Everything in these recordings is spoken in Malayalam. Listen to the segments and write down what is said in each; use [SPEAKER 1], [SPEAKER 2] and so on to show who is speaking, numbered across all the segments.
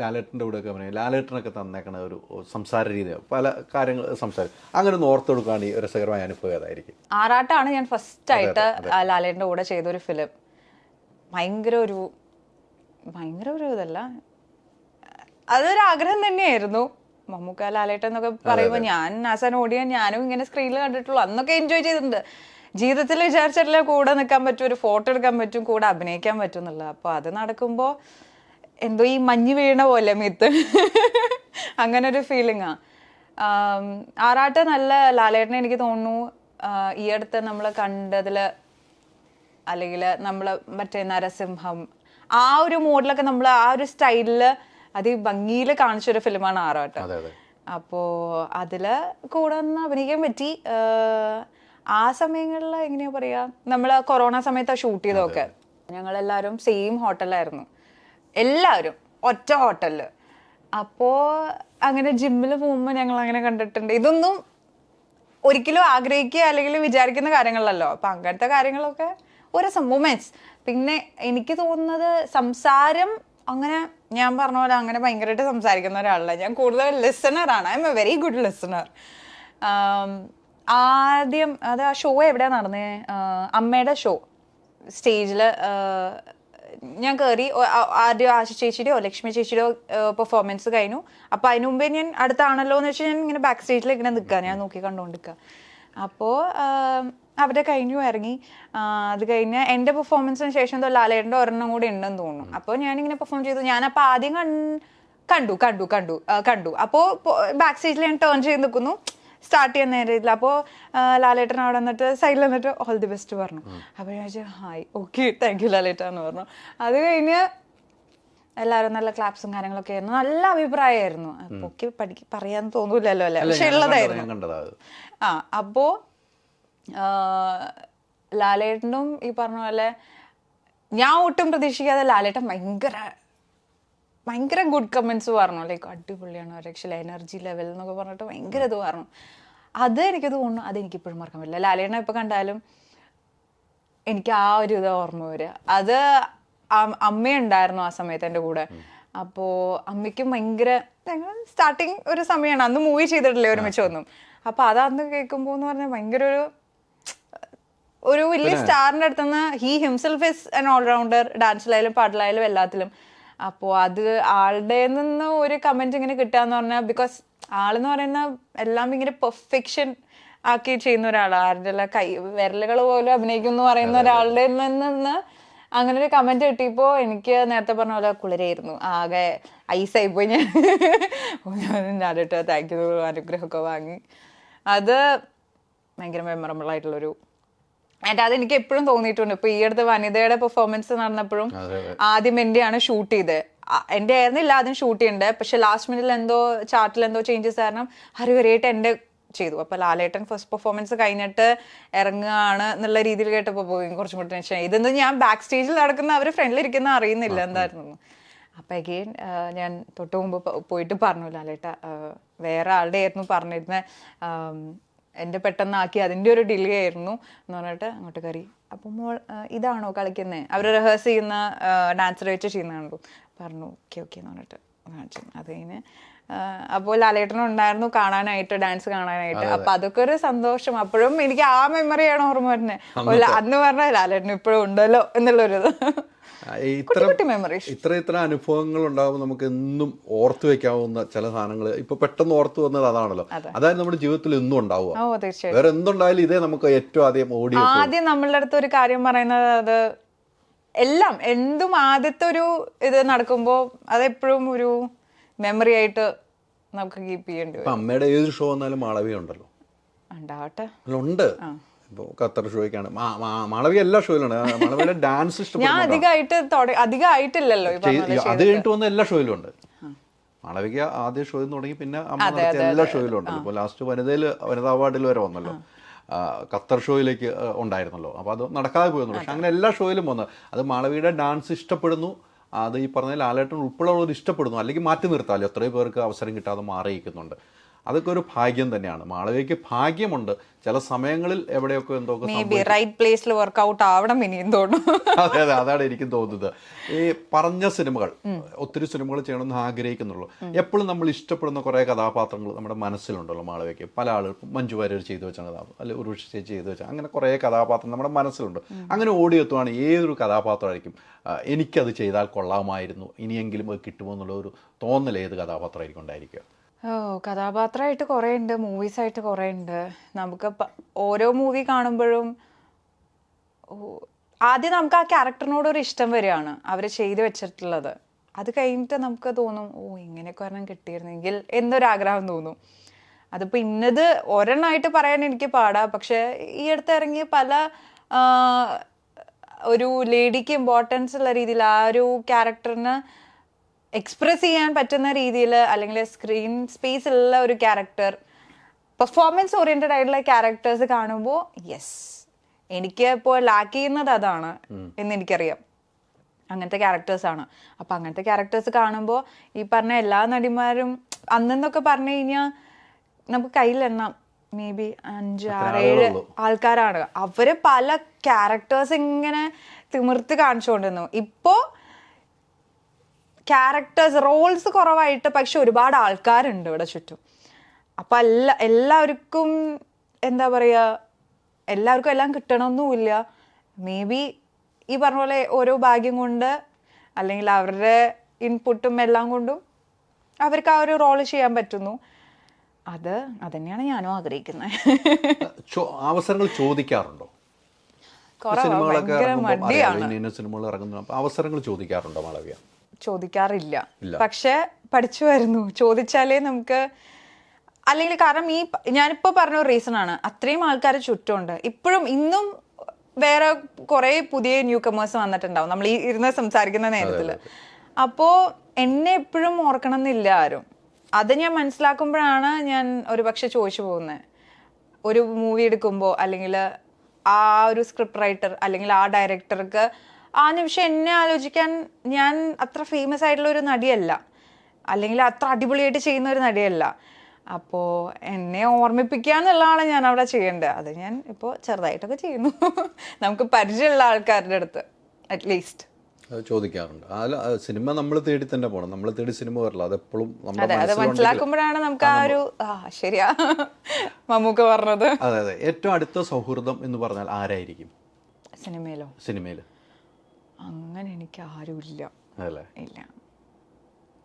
[SPEAKER 1] ലാലേട്ടന്റെ കൂടെയൊക്കെ അഭിനയം ലാലേട്ടനൊക്കെ തന്നേക്കണ ഒരു സംസാര രീതി പല കാര്യങ്ങൾ സംസാരം. അങ്ങനെ ഒന്ന് ഓർത്തെടുക്കുകയാണ് ഈ രസകരമായ അനുഭവം ഏതായിരിക്കും?
[SPEAKER 2] ആറാട്ടാണ് ഞാൻ ഫസ്റ്റ് ആയിട്ട് ലാലേട്ടന്റെ കൂടെ ചെയ്തൊരു ഫിലിം ഭയങ്കര ഒരു ഭയങ്കര ഒരു ഇതല്ല. അതൊരു ആഗ്രഹം തന്നെയായിരുന്നു. മമ്മൂക്ക ലാലേട്ടൻ എന്നൊക്കെ പറയുമ്പോൾ ഞാൻ ആസൻ ഓടിയ ഞാനും ഇങ്ങനെ സ്ക്രീനിൽ കണ്ടിട്ടുള്ളൂ. അന്നൊക്കെ എൻജോയ് ചെയ്തിട്ടുണ്ട്. ജീവിതത്തിൽ വിചാരിച്ചിട്ടില്ല കൂടെ നിൽക്കാൻ പറ്റും ഒരു ഫോട്ടോ എടുക്കാൻ പറ്റും കൂടെ അഭിനയിക്കാൻ പറ്റും എന്നുള്ളത്. അപ്പോൾ അത് നടക്കുമ്പോൾ എന്തോ ഈ മഞ്ഞ് വീണ പോലെ മിത്ത്. അങ്ങനെ ഒരു ഫീലിംഗാ ആറാട്ട് നല്ല ലാലേട്ടനെ എനിക്ക് തോന്നുന്നു ഈ അടുത്ത് നമ്മൾ കണ്ടതിൽ അല്ലെങ്കിൽ നമ്മൾ മറ്റേ നരസിംഹം ആ ഒരു മോഡിലൊക്കെ നമ്മൾ ആ ഒരു സ്റ്റൈലിൽ അത് ഭംഗിയിൽ കാണിച്ചൊരു ഫിലിമാണ് ആറാട്ട്. അപ്പോൾ അതിൽ കൂടെ ഒന്ന് അഭിനയിക്കാൻ പറ്റി. ആ സമയങ്ങളിൽ എങ്ങനെയാ പറയുക നമ്മൾ കൊറോണ സമയത്താണ് ഷൂട്ട് ചെയ്തതൊക്കെ. ഞങ്ങളെല്ലാവരും സെയിം ഹോട്ടലായിരുന്നു എല്ലാവരും ഒറ്റ ഹോട്ടലിൽ അപ്പോൾ അങ്ങനെ ജിമ്മിൽ പോകുമ്പോൾ ഞങ്ങൾ അങ്ങനെ കണ്ടിട്ടുണ്ട്. ഇതൊന്നും ഒരിക്കലും ആഗ്രഹിക്കുക അല്ലെങ്കിൽ വിചാരിക്കുന്ന കാര്യങ്ങളല്ലോ അപ്പം അങ്ങനത്തെ കാര്യങ്ങളൊക്കെ ഒരു മൊമെന്റ്സ് പിന്നെ എനിക്ക് തോന്നുന്നത് സംസാരം അങ്ങനെ ഞാൻ പറഞ്ഞ പോലെ അങ്ങനെ ഭയങ്കരമായിട്ട് സംസാരിക്കുന്ന ഒരാളല്ല. ഞാൻ കൂടുതൽ ലിസണറാണ് I am a very good listener ആദ്യം അത് ആ ഷോ എവിടെയാണ് നടന്നേ? ആഹ് അമ്മയുടെ ഷോ സ്റ്റേജിൽ ഞാൻ കയറി ആദ്യം ആശ ചേച്ചിയുടെയോ ലക്ഷ്മി ചേച്ചിയുടെയോ പെർഫോമൻസ് കഴിഞ്ഞു. അപ്പോൾ അതിനു മുമ്പേ ഞാൻ അടുത്താണല്ലോ എന്ന് വെച്ചാൽ ഞാൻ ഇങ്ങനെ ബാക്ക് സ്റ്റേജിൽ ഇങ്ങനെ നിൽക്കുക ഞാൻ നോക്കി കണ്ടുകൊണ്ടിരിക്കുക അപ്പോൾ അവിടെ കഴിഞ്ഞു ഇറങ്ങി. അത് കഴിഞ്ഞ് എന്റെ പെർഫോമൻസിന് ശേഷം എന്തോ ലാലേട്ടന്റെ ഒരെണ്ണം കൂടി ഉണ്ടെന്ന് തോന്നുന്നു. അപ്പോൾ ഞാനിങ്ങനെ പെർഫോം ചെയ്തു. ഞാനപ്പോൾ ആദ്യം കണ്ടു കണ്ടു കണ്ടു കണ്ടു. അപ്പോൾ ബാക്ക് സ്റ്റേജിൽ ഞാൻ ടേൺ ചെയ്ത് നിൽക്കുന്നു സ്റ്റാർട്ട് ചെയ്യുന്ന രീതിയിൽ അപ്പോൾ ലാലേട്ടൻ അവിടെ വന്നിട്ട് സൈഡിൽ വന്നിട്ട് ഓൾ ദി ബെസ്റ്റ് പറഞ്ഞു. അപ്പോൾ ഞാൻ ചോദിച്ചു ഹായ് ഓക്കെ താങ്ക് യു ലാലേട്ട എന്ന് പറഞ്ഞു. അത് കഴിഞ്ഞ് എല്ലാവരും നല്ല ക്ലാപ്സും കാര്യങ്ങളൊക്കെ ആയിരുന്നു. നല്ല അഭിപ്രായമായിരുന്നു. പൊക്കി പഠിക്ക പറയാൻ തോന്നൂലല്ലോ അല്ലേ? പക്ഷെ ഉള്ളതായിരുന്നു. ആ അപ്പോൾ ലാലേട്ടനും ഈ പറഞ്ഞ പോലെ ഞാൻ ഒട്ടും പ്രതീക്ഷിക്കാതെ ലാലേട്ടൻ ഭയങ്കര ഭയങ്കര ഗുഡ് കമൻസ് പറഞ്ഞു. ലൈക്ക് അടിപൊളിയാണ് രക്ഷല എനർജി ലെവൽ എന്നൊക്കെ പറഞ്ഞിട്ട് ഭയങ്കര ഇത് പറഞ്ഞു. അത് എനിക്ക് തോന്നുന്നു അതെനിക്ക് ഇപ്പോഴും മറക്കാൻ പറ്റില്ല. ലാലേണ ഇപ്പോൾ കണ്ടാലും എനിക്ക് ആ ഒരു ഇത് ഓർമ്മ വരിക. അത് അമ്മയുണ്ടായിരുന്നു ആ സമയത്ത് എന്റെ കൂടെ. അപ്പോൾ അമ്മയ്ക്കും ഭയങ്കര സ്റ്റാർട്ടിങ് ഒരു സമയമാണ് അന്ന് മൂവി ചെയ്തിട്ടില്ലേ ഒരുമിച്ച് ഒന്നും. അപ്പോൾ അത് അന്ന് കേൾക്കുമ്പോൾ എന്ന് പറഞ്ഞാൽ ഭയങ്കര ഒരു ഒരു വലിയ സ്റ്റാറിന്റെ അടുത്ത് നിന്ന് he himself is an all-rounder ഡാൻസിലായാലും പാട്ടിലായാലും എല്ലാത്തിലും. അപ്പോൾ അത് ആളുടെ നിന്ന് ഒരു കമന്റ് ഇങ്ങനെ കിട്ടുക എന്ന് പറഞ്ഞാൽ ബിക്കോസ് ആളെന്ന് പറയുന്ന എല്ലാം ഇങ്ങനെ പെർഫെക്ഷൻ ആക്കി ചെയ്യുന്ന ഒരാളാണ് ആരുടെ എല്ലാം കൈ വിരലുകൾ പോലും അഭിനയിക്കും എന്ന് പറയുന്ന ഒരാളുടെ നിന്ന് അങ്ങനെ ഒരു കമന്റ് കിട്ടിയപ്പോ എനിക്ക് നേരത്തെ പറഞ്ഞ പോലെ കുളിരായിരുന്നു. ആകെ ഐസായി പോയി ഞാൻ. ഞാനിട്ട് താങ്ക് യു അനുഗ്രഹമൊക്കെ വാങ്ങി. അത് ഭയങ്കര മെമ്മറബിൾ ആയിട്ടുള്ളൊരു ആൻഡ് അത് എനിക്ക് എപ്പോഴും തോന്നിയിട്ടുണ്ട്. ഇപ്പൊ ഈ അടുത്ത് വനിതയുടെ പെർഫോമൻസ് നടന്നപ്പോഴും. ആദ്യം എന്റെയാണ് ഷൂട്ട് ചെയ്തത്. ആ, എന്റെ ആയിരുന്നില്ല ആദ്യം ഷൂട്ട് ചെയ്യണ്ടേ പക്ഷെ ലാസ്റ്റ് മിനിറ്റിൽ എന്തോ ചാർട്ടിൽ എന്തോ ചേഞ്ചസ് കാരണം ഹരിവരയായിട്ട് എന്റെ ചെയ്തു. അപ്പോൾ ലാലേട്ടൻ ഫസ്റ്റ് പെർഫോമൻസ് കഴിഞ്ഞിട്ട് ഇറങ്ങുകയാണ് എന്നുള്ള രീതിയിൽ കേട്ടപ്പോൾ പോയി. കുറച്ചും കൂടി ടെൻഷൻ ഇതൊന്നും ഞാൻ ബാക്ക് സ്റ്റേജിൽ നടക്കുന്ന അവർ ഫ്രണ്ടിൽ ഇരിക്കുന്ന അറിയുന്നില്ല എന്തായിരുന്നു അപ്പൊ അഗെയിൻ ഞാൻ തൊട്ട് മുമ്പ് പോയിട്ട് പറഞ്ഞു ലാലേട്ട വേറെ ആളുടെ ആയിരുന്നു പറഞ്ഞിരുന്നത് എന്റെ പെട്ടെന്നാക്കി അതിന്റെ ഒരു ഡിലേ ആയിരുന്നു എന്ന് പറഞ്ഞിട്ട് അങ്ങോട്ട് കയറി. അപ്പം മോൾ ഇതാണോ കളിക്കുന്നത് അവർ റിഹേഴ്സ് ചെയ്യുന്ന ഡാൻസർ വെച്ച് ചെയ്യുന്നതാണല്ലോ. പറഞ്ഞു ഓക്കെ ഓക്കെ എന്ന് പറഞ്ഞിട്ട് കാണിച്ചു അത് കഴിഞ്ഞ് അപ്പോൾ ലാലേട്ടനും ഉണ്ടായിരുന്നു കാണാനായിട്ട് ഡാൻസ് കാണാനായിട്ട്. അപ്പൊ അതൊക്കെ ഒരു സന്തോഷം. അപ്പോഴും എനിക്ക് ആ മെമ്മറിയാണ് ഓർമ്മ വരുന്നത്. അന്ന് പറഞ്ഞ ലാലേട്ടൻ ഇപ്പോഴും ഉണ്ടല്ലോ എന്നുള്ളൊരു
[SPEAKER 1] ഇത്ര ഇത്ര അനുഭവങ്ങൾ ഉണ്ടാകുമ്പോൾ നമുക്ക് എന്നും ഓർത്തു വെക്കാവുന്ന ചില സാധനങ്ങൾ ഇപ്പൊ പെട്ടെന്ന് ഓർത്തു വന്നത് അതാണല്ലോ. അതായത് നമ്മുടെ ജീവിതത്തിൽ എന്നും ഉണ്ടാവുക. വേറെ എന്തുണ്ടായാലും ഇതേ നമുക്ക് ഏറ്റവും ആദ്യം ഓടി
[SPEAKER 2] ആദ്യം നമ്മളുടെ അടുത്ത് ഒരു കാര്യം പറയുന്നത് അത് എല്ലാം എന്തും ആദ്യത്തെ ഒരു ഇത് നടക്കുമ്പോൾ അതെപ്പോഴും ഒരു മെമ്മറി ആയിട്ട് നമുക്ക് കീപ്പ് ചെയ്യേണ്ടി
[SPEAKER 1] ഇപ്പൊ
[SPEAKER 2] വരും
[SPEAKER 1] അമ്മയുടെ ഏത് ഷോ വന്നാലും മാളവി ഉണ്ടല്ലോ.
[SPEAKER 2] ഉണ്ടാവട്ടെ.
[SPEAKER 1] അല്ല, ഉണ്ട് ഇപ്പൊ ഖത്തർ ഷോയ്ക്കാണ് മാ- മാ- മാളവിക എല്ലാ ഷോയിലുണ്ട് മാളവിയുടെ ഡാൻസ്
[SPEAKER 2] ഞാൻ
[SPEAKER 1] ഇഷ്ടപ്പെടുന്നു
[SPEAKER 2] അധികമായിട്ട് തുട- അധികമായിട്ടില്ലല്ലോ
[SPEAKER 1] അത് കഴിഞ്ഞിട്ട് വന്ന എല്ലാ ഷോയിലും ഉണ്ട്. മാളവിക ആദ്യ ഷോയിൽ തുടങ്ങി പിന്നെ അമ്മ നടത്തിയ എല്ലാ ഷോയിലും ഉണ്ടല്ലോ ഇപ്പോൾ ലാസ്റ്റ് വനിതയിൽ വനിതാ അവാർഡിൽ വരെ വന്നല്ലോ. ഖത്തർ ഷോയിലേക്ക് ഉണ്ടായിരുന്നല്ലോ. അപ്പോൾ അത് നടക്കാതെ പോയിരുന്നു പക്ഷെ അങ്ങനെ എല്ലാ ഷോയിലും വന്ന് അത് മാളവിയുടെ ഡാൻസ് ഇഷ്ടപ്പെടുന്നു. അത് ഈ പറഞ്ഞ ലാലേട്ടൻ ഉൾപ്പെടെയുള്ളവർ ഇഷ്ടപ്പെടുന്നു. അല്ലെങ്കിൽ മാറ്റി നിർത്താമല്ലോ. എത്രയോ പേർക്ക് അവസരം കിട്ടാതെ മാറിയിരിക്കുന്നുണ്ട്. അതൊക്കെ ഒരു ഭാഗ്യം തന്നെയാണ്. മാളവികയ്ക്ക് ഭാഗ്യമുണ്ട്. ചില സമയങ്ങളിൽ എവിടെയൊക്കെ എന്തൊക്കെ
[SPEAKER 2] റൈറ്റ് പ്ലേസിൽ വർക്ക്ഔട്ട് ആവണം ഇനി
[SPEAKER 1] അതെ അതെ അതാണ് എനിക്കും തോന്നുന്നത്. ഈ പറഞ്ഞ സിനിമകൾ ഒത്തിരി സിനിമകൾ ചെയ്യണമെന്ന് ആഗ്രഹിക്കുന്നുള്ളൂ. എപ്പോഴും നമ്മൾ ഇഷ്ടപ്പെടുന്ന കുറേ കഥാപാത്രങ്ങൾ നമ്മുടെ മനസ്സിലുണ്ടല്ലോ മാളവികയ്ക്ക്. പല ആളുകൾ മഞ്ജു വാര്യർ ചെയ്തു വെച്ച കഥാപാത്രം അല്ലെങ്കിൽ ഉറുഷി ചേച്ചി ചെയ്തു വെച്ച അങ്ങനെ കുറേ കഥാപാത്രം നമ്മുടെ മനസ്സിലുണ്ട്. അങ്ങനെ ഓടിയെത്തുവാണ് ഏതൊരു കഥാപാത്രമായിരിക്കും. എനിക്കത് ചെയ്താൽ കൊള്ളാമായിരുന്നു. ഇനിയെങ്കിലും അത് കിട്ടുമോ എന്നുള്ള ഒരു തോന്നൽ ഏത് കഥാപാത്രമായിരിക്കും ഉണ്ടായിരിക്കുക.
[SPEAKER 2] ഓ കഥാപാത്രമായിട്ട് കുറേ ഉണ്ട് മൂവീസ് ആയിട്ട് കുറേ ഉണ്ട് നമുക്ക് ഓരോ മൂവി കാണുമ്പോഴും ഓ, ആദ്യം നമുക്ക് ആ ക്യാരക്ടറിനോട് ഒരു ഇഷ്ടം വരികയാണ് അവർ ചെയ്തു വെച്ചിട്ടുള്ളത്. അത് കഴിഞ്ഞിട്ട് നമുക്ക് തോന്നും ഓ ഇങ്ങനെയൊക്കെ ഒരെണ്ണം കിട്ടിയിരുന്നെങ്കിൽ എന്നൊരാഗ്രഹം തോന്നും. അതിപ്പോൾ ഇന്നത് ഒരെണ്ണമായിട്ട് പറയാൻ എനിക്ക് പാടാ പക്ഷേ ഈ അടുത്ത് ഇറങ്ങിയ പല ഒരു ലേഡിക്ക് ഇമ്പോർട്ടൻസ് ഉള്ള രീതിയിൽ ആ ഒരു ക്യാരക്ടറിന് എക്സ്പ്രസ് ചെയ്യാൻ പറ്റുന്ന രീതിയിൽ അല്ലെങ്കിൽ സ്ക്രീൻ സ്പേസ് ഉള്ള ഒരു ക്യാരക്ടർ പെർഫോമൻസ് ഓറിയന്റഡ് ആയിട്ടുള്ള ക്യാരക്ടേഴ്സ് കാണുമ്പോൾ യെസ് എനിക്ക് ഇപ്പോൾ ലാക്ക് ചെയ്യുന്നത് അതാണ് എന്ന് എനിക്കറിയാം. അങ്ങനത്തെ ആണ്. അപ്പം അങ്ങനത്തെ ക്യാരക്ടേഴ്സ് കാണുമ്പോൾ ഈ പറഞ്ഞ എല്ലാ നടിമാരും അന്നെന്നൊക്കെ പറഞ്ഞു കഴിഞ്ഞാൽ നമുക്ക് കയ്യിലെണ്ണാം മേ ബി അഞ്ച് ആറ് ഏഴ് ആൾക്കാരാണ്. അവർ പല ക്യാരക്ടേഴ്സ് ഇങ്ങനെ തിമിർത്ത് കാണിച്ചുകൊണ്ടിരുന്നു. ഇപ്പോൾ ക്യാരക്ടേഴ്സ് റോൾസ് കുറവായിട്ട് പക്ഷെ ഒരുപാട് ആൾക്കാരുണ്ട് ഇവിടെ ചുറ്റും. അപ്പം എല്ലാ എല്ലാവർക്കും എന്താ പറയുക എല്ലാവർക്കും എല്ലാം കിട്ടണമെന്നുമില്ല. മേ ബി ഈ പറഞ്ഞ പോലെ ഓരോ ഭാഗ്യം കൊണ്ട് അല്ലെങ്കിൽ അവരുടെ ഇൻപുട്ടും എല്ലാം കൊണ്ടും അവർക്ക് ആ ഒരു റോൾ ചെയ്യാൻ പറ്റുന്നു. അത് അതന്നെയാണ് ഞാനും ആഗ്രഹിക്കുന്നത്.
[SPEAKER 1] അവസരങ്ങൾ ചോദിക്കാറുണ്ടോ? സിനിമകളൊക്കെ ഇറങ്ങുമ്പോൾ സിനിമകൾ ഇറങ്ങുന്നു അവസരങ്ങൾ ചോദിക്കാറുണ്ടോ മാളവിക
[SPEAKER 2] ചോദിക്കാറില്ല. പക്ഷെ പഠിച്ചു വരുന്നു. ചോദിച്ചാലേ നമുക്ക് അല്ലെങ്കിൽ കാരണം ഈ ഞാനിപ്പോൾ ഞാനിപ്പോ പറഞ്ഞ ഒരു റീസൺ ആണ്. അത്രയും ആൾക്കാർ ചുറ്റുമുണ്ട്. ഇപ്പോഴും ഇന്നും വേറെ കുറെ പുതിയ ന്യൂ കമേഴ്സ് വന്നിട്ടുണ്ടാവും. നമ്മൾ ഈ ഇരുന്ന് സംസാരിക്കുന്ന നേരത്തിൽ അപ്പോൾ എന്നെ എപ്പോഴും ഓർക്കണം എന്നില്ല ആരും. അത് ഞാൻ മനസ്സിലാക്കുമ്പോഴാണ് ഞാൻ ഒരു പക്ഷെ ചോദിച്ചു പോകുന്നത് ഒരു മൂവി എടുക്കുമ്പോൾ അല്ലെങ്കിൽ ആ ഒരു സ്ക്രിപ്റ്റ് റൈറ്റർ അല്ലെങ്കിൽ ആ ഡയറക്ടർക്ക് ആ നിമിഷം എന്നെ ആലോചിക്കാൻ ഞാൻ അത്ര ഫേമസ് ആയിട്ടുള്ള ഒരു നടിയല്ല. അല്ലെങ്കിൽ അത്ര അടിപൊളിയായിട്ട് ചെയ്യുന്ന ഒരു നടിയല്ല. അപ്പോൾ എന്നെ ഓർമ്മിപ്പിക്കുക എന്നുള്ളതാണ് ഞാൻ അവിടെ ചെയ്യേണ്ടത്. അത് ഞാൻ ഇപ്പോൾ ചെറുതായിട്ടൊക്കെ ചെയ്യുന്നു. നമുക്ക് പരിചയമുള്ള ആൾക്കാരുടെ അടുത്ത് അറ്റ്ലീസ്റ്റ്
[SPEAKER 1] അത് ചോദിക്കാറുണ്ട്. അല്ല സിനിമ നമ്മൾ തേടി തന്നെ പോകണം നമ്മൾ തേടി സിനിമ വരില്ല. അതെപ്പോഴും
[SPEAKER 2] മനസ്സിലാക്കുമ്പോഴാണ് നമുക്ക് ആ ഒരു ശരിയാ. മമ്മൂക്ക പറഞ്ഞത്.
[SPEAKER 1] അതെ അതെ. ഏറ്റവും അടുത്ത സൗഹൃദം എന്ന് പറഞ്ഞാൽ ആരായിരിക്കും?
[SPEAKER 2] സിനിമയിലോ?
[SPEAKER 1] സിനിമയിൽ
[SPEAKER 2] അങ്ങനെ എനിക്ക് ആരുമില്ല. ഇല്ല.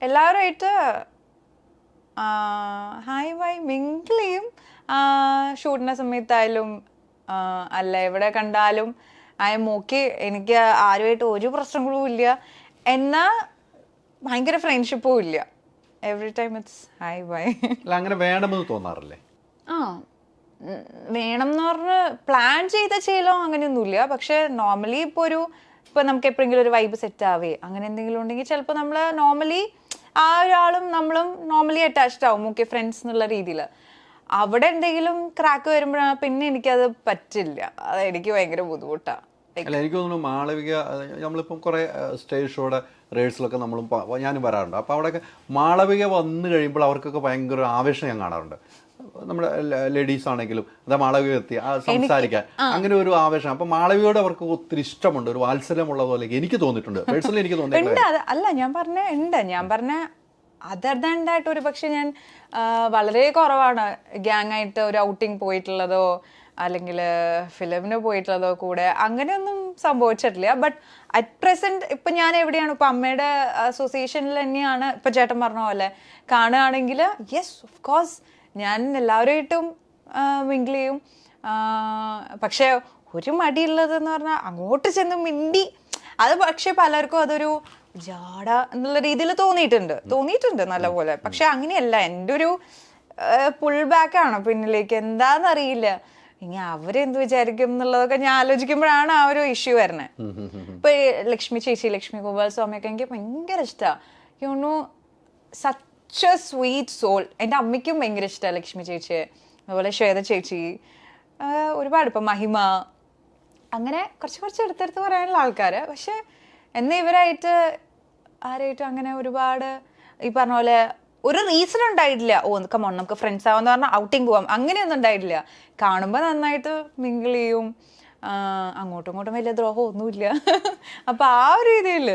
[SPEAKER 2] എല്ലാവരുമായിട്ട് ഹായ് വൈ മിങ്കിൾ ചെയ്യും ഷൂട്ടിന്റെ സമയത്തായാലും അല്ല എവിടെ കണ്ടാലും ഐ എം ഓക്കെ എനിക്ക് ആരുമായിട്ട് ഒരു പ്രശ്നങ്ങളും ഇല്ല. എന്നാൽ ഭയങ്കര ഫ്രണ്ട്ഷിപ്പും ഇല്ല. Every time it's hi bye
[SPEAKER 1] അങ്ങനെ വേണമെന്ന് തോന്നാറില്ലേ?
[SPEAKER 2] ആ വേണം എന്ന് പറഞ്ഞ് പ്ലാൻ ചെയ്ത ചെയ്യലോ അങ്ങനെയൊന്നുമില്ല. പക്ഷെ നോർമലി ഇപ്പോൾ ഒരു ഇപ്പൊ നമുക്ക് എപ്പോഴെങ്കിലും ഒരു വൈബ് സെറ്റ് ആവേ അങ്ങനെ എന്തെങ്കിലും ഉണ്ടെങ്കിൽ ചിലപ്പോൾ നമ്മൾ നോർമലി ആ ഒരാളും നമ്മളും നോർമലി അറ്റാച്ച്ഡ് ആവും ഓക്കെ ഫ്രണ്ട്സ് എന്നുള്ള രീതിയിൽ അവിടെ എന്തെങ്കിലും ക്രാക്ക് വരുമ്പോഴാണ് പിന്നെ എനിക്കത് പറ്റില്ല. അത് എനിക്ക് ഭയങ്കര ബുദ്ധിമുട്ടാണ്
[SPEAKER 1] അല്ല എനിക്ക് തോന്നുന്നു മാളവിക നമ്മളിപ്പം കുറേ സ്റ്റേജ് ഷോയുടെ റേഴ്സിലൊക്കെ നമ്മളും ഞാനും വരാറുണ്ട്. അപ്പോൾ അവിടെയൊക്കെ മാളവിക വന്നു കഴിയുമ്പോൾ അവർക്കൊക്കെ ഭയങ്കര ആവേശം ഞാൻ കാണാറുണ്ട്. നമ്മുടെ ലേഡീസ് ആണെങ്കിലും അതാ മാളവിക എത്തി സംസാരിക്കാൻ. അങ്ങനെ ഒരു ആവേശം. അപ്പൊ മാളവിയോട് അവർക്ക് ഒത്തിരി ഇഷ്ടമുണ്ട് ഒരു വാത്സല്യമുള്ള പോലെ എനിക്ക് തോന്നിയിട്ടുണ്ട്. പേഴ്സണലി എനിക്ക് തോന്നിയിട്ടുണ്ട്
[SPEAKER 2] അല്ല ഞാൻ പറഞ്ഞ ഉണ്ട്. ഞാൻ പറഞ്ഞ അതർ ദാൻ ദാറ്റ് ഒരു പക്ഷെ ഞാൻ വളരെ കുറവാണ്. ഗ്യാങ് ആയിട്ട് ഒരു ഔട്ടിങ് പോയിട്ടുള്ളതോ അല്ലെങ്കിൽ ഫിലിമിന് പോയിട്ടുള്ളതോ കൂടെ. അങ്ങനെയൊന്നും സംഭവിച്ചിട്ടില്ല. ബട്ട് അറ്റ് പ്രസന്റ് ഇപ്പൊ ഞാൻ എവിടെയാണ്? ഇപ്പൊ അമ്മയുടെ അസോസിയേഷനിൽ തന്നെയാണ് ഇപ്പൊ ചേട്ടൻ പറഞ്ഞ പോലെ കാണുകയാണെങ്കിൽ യെസ് ഓഫ് കോഴ്സ് ഞാൻ എല്ലാവരുമായിട്ടും മിങ്കിൾ ചെയ്യും. പക്ഷെ ഒരു മടിയുള്ളത് എന്ന് പറഞ്ഞാൽ അങ്ങോട്ട് ചെന്ന് മിണ്ടി. അത് പക്ഷെ പലർക്കും അതൊരു ജാട എന്നുള്ള രീതിയിൽ തോന്നിയിട്ടുണ്ട്. തോന്നിയിട്ടുണ്ട് നല്ലപോലെ പക്ഷെ അങ്ങനെയല്ല. എന്റെ ഒരു പുൾ ബാക്ക് ആണ് പിന്നിലേക്ക്. എന്താണെന്നറിയില്ല ഇനി അവരെന്ത് വിചാരിക്കും എന്നുള്ളതൊക്കെ ഞാൻ ആലോചിക്കുമ്പോഴാണ് ആ ഒരു ഇഷ്യൂ വരുന്നത് ഇപ്പൊ ലക്ഷ്മി ചേച്ചി ലക്ഷ്മി ഗോപാൽ സ്വാമിയൊക്കെ എനിക്ക് ഭയങ്കര ഇഷ്ടമാണ് you know such a sweet soul എന്റെ അമ്മയ്ക്കും ഭയങ്കര ഇഷ്ടമാണ് ലക്ഷ്മി ചേച്ചി അതുപോലെ ശ്വേത ചേച്ചി ഒരുപാട് ഇപ്പം മഹിമ. അങ്ങനെ കുറച്ച് കുറച്ച് എടുത്തെടുത്ത് പറയാനുള്ള ആൾക്കാർ പക്ഷെ എന്നെ ഇവരായിട്ട് ആരായിട്ടും അങ്ങനെ ഒരുപാട് ഈ പറഞ്ഞ പോലെ ഒരു റീസൺ ഉണ്ടായിട്ടില്ല. ഓ കമോൺ നമുക്ക് ഫ്രണ്ട്സ് ആവാന്ന് പറഞ്ഞാൽ ഔട്ടിങ് പോവാം. അങ്ങനെയൊന്നും ഉണ്ടായിട്ടില്ല. കാണുമ്പോൾ നന്നായിട്ട് മിങ്കിൾ ചെയ്യും. അങ്ങോട്ടും ഇങ്ങോട്ടും വലിയ ദ്രോഹം ഒന്നുമില്ല. അപ്പൊ ആ ഒരു രീതിയിൽ.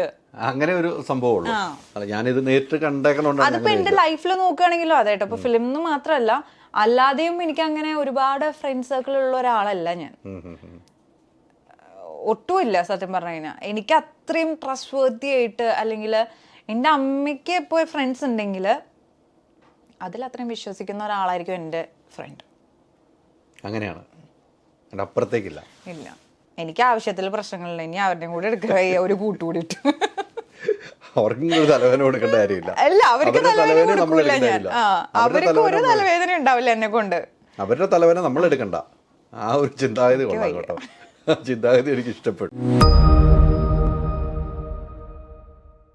[SPEAKER 1] അങ്ങനെ ഒരു സംഭവമുള്ളൂ അല്ല ഞാനിത് നേരിട്ട്
[SPEAKER 2] അതിപ്പോ എന്റെ ലൈഫിൽ നോക്കുകയാണെങ്കിലും അതായിട്ട് അപ്പൊ ഫിലിം എന്ന് മാത്രമല്ല അല്ലാതെയും എനിക്ക് അങ്ങനെ ഒരുപാട് ഫ്രണ്ട് സർക്കിൾ ഉള്ള ഒരാളല്ല ഞാൻ. ഒട്ടുമില്ല സത്യം പറഞ്ഞു കഴിഞ്ഞാൽ എനിക്ക് അത്രയും ട്രസ്റ്റ് വേർത്തി ആയിട്ട് അല്ലെങ്കിൽ എന്റെ അമ്മയ്ക്ക് ഇപ്പോൾ ഫ്രണ്ട്സ് ഉണ്ടെങ്കിൽ അതിൽ അത്രയും വിശ്വസിക്കുന്ന ഒരാളായിരിക്കും എന്റെ ഫ്രണ്ട്
[SPEAKER 1] അങ്ങനെയാണ്. അപ്പുറത്തേക്കില്ല.
[SPEAKER 2] ഇല്ല. എനിക്ക് ആവശ്യത്തിൽ പ്രശ്നങ്ങളില്ല. ഇനി അവരുടെയും കൂടെ എടുക്കുക ഒരു കൂട്ടുകൂടിയിട്ട്
[SPEAKER 1] അവർക്കും തലവേദന കൊടുക്കേണ്ട കാര്യമില്ല.
[SPEAKER 2] അല്ല അവർക്ക് തലവേദന
[SPEAKER 1] തലവേദന
[SPEAKER 2] ഞാൻ. ആ അവർക്ക് ഒരു
[SPEAKER 1] തലവേദന
[SPEAKER 2] ഉണ്ടാവില്ല എന്നെ കൊണ്ട്.
[SPEAKER 1] അവരുടെ തലവേദന നമ്മൾ എടുക്കണ്ട. ആ ഒരു ചിന്താഗതി കൊള്ളാം കേട്ടോ. ചിന്താഗതി എനിക്ക് ഇഷ്ടപ്പെട്ടു.